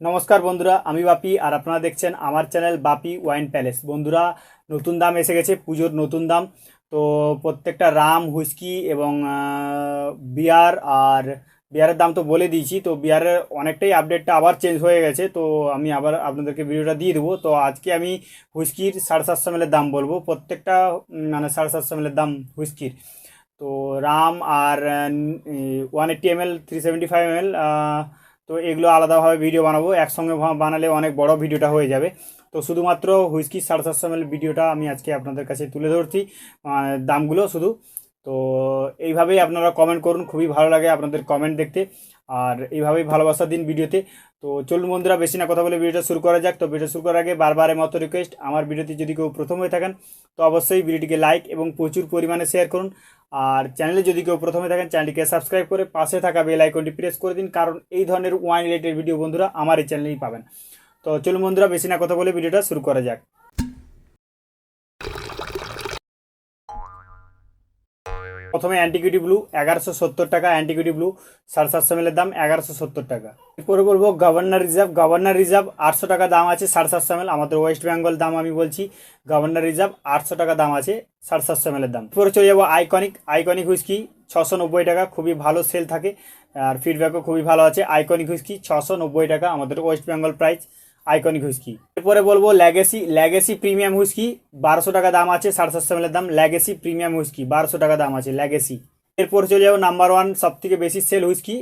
নমস্কার বন্ধুরা, আমি বাপি আর আপনারা দেখছেন আমার চ্যানেল বাপি ওয়াইন প্যালেস। বন্ধুরা, নতুন দাম এসে গেছে, পুজোর নতুন দাম। তো প্রত্যেকটা রাম, হুইস্কি এবং বিয়ার আর বিয়ারের দাম তো বলে দিয়েছি, তো বিয়ারের অনেকটাই আপডেটটা আবার চেঞ্জ হয়ে গেছে, তো আমি আবার আপনাদেরকে ভিডিওটা দিয়ে দেবো। তো আজকে আমি হুইস্কির সাড়ে সাতশো এমএলের দাম বলব, প্রত্যেকটা মানে সাড়ে সাতশো এমএলের দাম হুইস্কির। তো রাম আর one eighty M L three seventy five M L তো এগুলো আলাদাভাবে ভিডিও বানাবো। একসঙ্গে বানালে অনেক বড় ভিডিওটা হয়ে যাবে। তো শুধুমাত্র হুইস্কি সাড়ে সাতশো ভিডিওটা আমি আজকে আপনাদের কাছে তুলে ধরছি। দামগুলো শুধু তো এইভাবেই আপনারা কমেন্ট করুন, খুবই ভালো লাগে আপনাদের কমেন্ট দেখতে আর এইভাবেই ভালোবাসা দিন ভিডিওতে। তো চলুন বন্ধুরা, বেশি না কথা বলে ভিডিওটা শুরু করা যাক। তো ভিডিও শুরু করার আগে বারবারের মতো রিকোয়েস্ট আমার ভিডিওতে যদি কেউ প্রথম হয়ে থাকেন, তো অবশ্যই ভিডিওটিকে লাইক এবং প্রচুর পরিমাণে শেয়ার করুন। আর চ্যানেলে যদি কেউ প্রথমে থাকেন চ্যানেলটিকে সাবস্ক্রাইব করে পাশে থাকা বেল আইকনটি প্রেস করে দিন, কারণ এই ধরনের ওয়াইন রিলেটেড ভিডিও বন্ধুরা আমার এই চ্যানেলেই পাবেন। তো চলুন বন্ধুরা, বেশি না কথা বলে ভিডিওটা শুরু করা যাক। প্রথমে অ্যান্টিকিউটি ব্লু এগারোশো সত্তর টাকা অ্যান্টিকিউটি ব্লু সাড়ে সাতশো এমএলের দাম এগারোশো সত্তর টাকা। এরপরে বলব গভর্নর রিজার্ভ গভর্নর রিজার্ভ আটশো টাকা দাম আছে, সাড়ে সাতশো এমএল আমাদের ওয়েস্ট বেঙ্গল দাম আমি বলছি গভর্নর রিজার্ভ আটশো টাকা দাম আছে, সাড়ে সাতশো এমএলের দাম। এরপরে চলে যাব আইকনিক আইকনিক হুইস্কি ছশো নব্বই টাকা, খুবই ভালো সেল থাকে, আর ফিডব্যাকও খুবই ভালো আছে আইকনিক হুইস্কি ছশো নব্বই টাকা, আমাদের West Bengal price iconic whisky এরপরে বলব ল্যাগেসি ল্যাগেসি প্রিমিয়াম হুইস্কি বারোশো টাকা দাম আছে, সাড়ে সাতশো এমএলের দাম। ল্যাগেসি প্রিমিয়াম হুইস্কি বারোশো টাকা দাম আছে ল্যাগেসি এরপর চলে যাব নাম্বার ওয়ান সব থেকে বেশি সেল হুইস্কি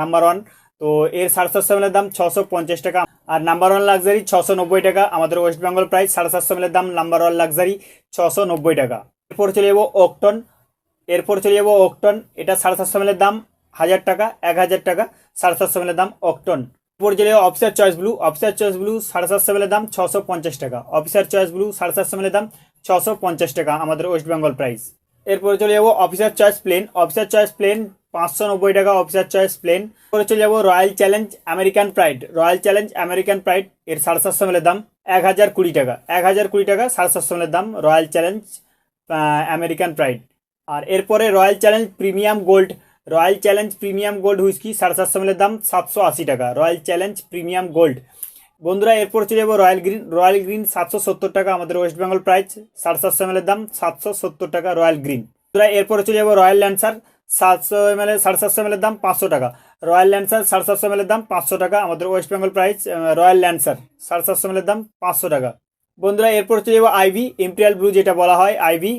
নাম্বার ওয়ান তো এর সাড়ে সাতশো এমএলের দাম ছশো পঞ্চাশ টাকা। আর নাম্বার ওয়ান লাক্সারি ছশো নব্বই টাকা। আমাদের ওয়েস্ট বেঙ্গল প্রাইস সাড়ে সাতশো এমএলের দাম নাম্বার ওয়ান লাক্সারি ছশো নব্বই টাকা। এরপর চলে যাব ওকটন এরপর চলে যাব অক্টন এটা সাড়ে সাতশো এমএলের দাম, হাজার টাকা, এক হাজার টাকা, সাড়ে সাতশো এমএলের দাম অক্টন এরপর চলে officer choice blue officer choice blue সাড়ে সাতশো মেলের দাম ছশো পঞ্চাশ টাকা অফিসার চয়েস ব্লু সাড়ে সাতশো মেলের দাম ছশো পঞ্চাশ টাকা আমাদের ওয়েস্ট বেঙ্গল প্রাইস এরপরে চলে যাব officer choice plain officer choice plain পাঁচশো নব্বই টাকা অফিসার চয়েস প্লেন এরপরে চলে যাব royal challenge American pride royal challenge American pride এর সাড়ে সাতশো মেলের দাম এক হাজার কুড়ি টাকা এক হাজার কুড়ি টাকা সাড়ে সাতশো এমএলের দাম রয়্যাল চ্যালেঞ্জ আমেরিকান প্রাইড আর এরপরে royal challenge premium gold royal challenge premium gold whisky সাড়ে সাতশো এমএলের দাম, সাতশো আশি টাকা। রয়্যাল চ্যালেঞ্জ প্রিমিয়াম গোল্ড বন্ধুরা, এরপর চলে যাব রয়্যাল গ্রিন রয়্যাল গ্রিন সাতশো সত্তর টাকা, আমাদের ওয়েস্ট বেঙ্গল প্রাইস সাড়ে সাতশো এমএলের দাম, সাতশো সত্তর টাকা রয়্যাল গ্রিন বন্ধুরা, এরপরে চলে যাব রয়্যাল ল্যান্সার সাতশো এমএল সাড়ে সাতশো এমএলের দাম, পাঁচশো টাকা। রয়্যাল ল্যান্সার সাড়ে সাতশো এমএলের দাম, পাঁচশো টাকা, আমাদের West Bengal price royal lancer সাড়ে সাতশো এমএলের দাম, পাঁচশো টাকা। বন্ধুরা, এরপর চলে যাব আইভি ইম্পেরিয়াল ব্লু যেটা বলা হয় আইভি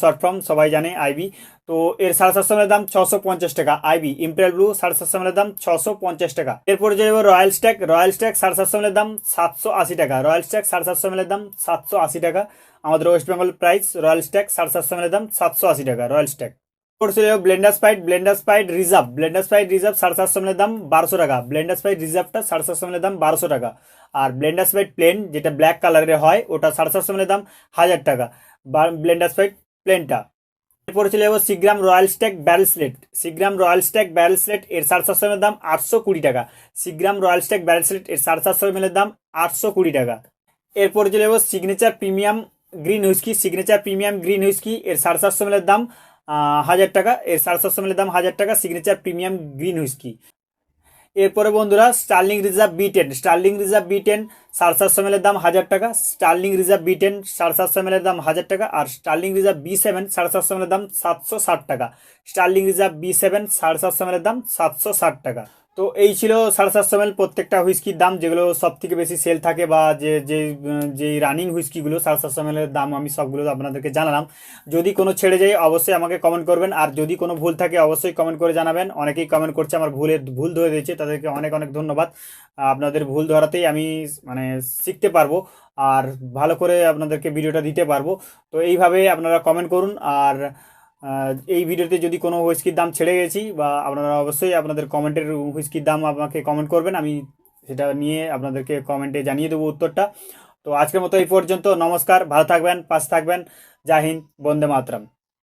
শর্ট ফর্ম সবাই জানে আইভি তো এর সাড়ে সাতশো এমএলের দাম ছশো পঞ্চাশ টাকা আইভি ইম্পেরিয়াল ব্লু সাড়ে সাতশো এমএলের দাম ছশো পঞ্চাশ টাকা। এরপরে চলে যাব রয়্যাল স্ট্যাক রয়্যাল স্ট্যাক সাড়ে সাতশো এমএলের দাম সাতশো আশি টাকা রয়্যাল স্ট্যাক সাড়ে সাতশো এমএলের দাম সাতশো আশি টাকা। আমাদের West Bengal price royal stack সাড়ে সাতশো এমএলের দাম সাতশো আশি টাকা রয়্যাল স্ট্যাক যাব Blender spite Blender spite reserve Blender spite reserve সাড়ে সাতশো এমএলের দাম বারোশো টাকা। ব্লেন্ডার স্পাইট রিজার্ভটা সাড়ে সাতশো এমএলের দাম বারোশো টাকা। আর ব্লেন্ডার স্পাইট প্লেন যেটা ব্ল্যাক কালারের হয়, ওটা সাড়ে সাতশো এমএলের দাম হাজার টাকা। ব্লেন্ডার স্পাইট প্লেনটা এরপরে চলে যাব Seagram royal stag barrel select Seagram royal stag barrel select এর সাড়ে সাতশো এমএলের দাম আটশো কুড়ি টাকা। Seagram royal stag barrel select এর সাড়ে সাতশো এমএলের দাম আটশো কুড়ি টাকা। এরপরে চলে যাব signature premium green whisky signature premium green whisky এর সাড়ে সাতশো এমএলের দাম হাজার টাকা। এর সাড়ে সাতশো দাম হাজার টাকা সিগনেচার প্রিমিয়াম গ্রিন হুইস্কি এরপরে বন্ধুরা sterling reserve B ten sterling reserve B ten সাড়ে সাতশো দাম হাজার টাকা। স্টার্লিং রিজার্ভ বি টেন সাড়ে সাতশো দাম হাজার টাকা। আর স্টার্লিং রিজার্ভ বি সেভেন সাড়ে সাতশো দাম সাতশো ষাট টাকা। স্টার্লিং রিজার্ভ বি সেভেন সাড়ে সাতশো দাম সাতশো ষাট টাকা। তো এই ছিল সাড়ে সাতশো এমএল প্রত্যেকটা হুইস্কির দাম, যেগুলো সব থেকে বেশি সেল থাকে বা যে যে যে রানিং হুইস্কিগুলো সাড়ে সাতশো এমএলের দাম আমি সবগুলো আপনাদেরকে জানালাম। যদি কোনো ছেড়ে যায়, অবশ্যই আমাকে কমেন্ট করবেন। আর যদি কোনো ভুল থাকে, অবশ্যই কমেন্ট করে জানাবেন। অনেকেই কমেন্ট করছে, আমার ভুলের ভুল ধরে দিয়েছে, তাদেরকে অনেক অনেক ধন্যবাদ। আপনাদের ভুল ধরাতেই আমি মানে শিখতে পারব আর ভালো করে আপনাদেরকে ভিডিওটা দিতে পারব। তো এইভাবে আপনারা কমেন্ট করুন। আর এই ভিডিওতে যদি কোনো হুইস্কির দাম ছেড়ে গেছি বা আপনারা অবশ্যই আপনাদের কমেন্টের হুইস্কির দাম আমাকে কমেন্ট করবেন। আমি সেটা নিয়ে আপনাদেরকে কমেন্টে জানিয়ে দেবো উত্তরটা। তো আজকের মতো এই পর্যন্ত। নমস্কার, ভালো থাকবেন, পাশে থাকবেন। জয় হিন্দ, বন্দে মাতরম।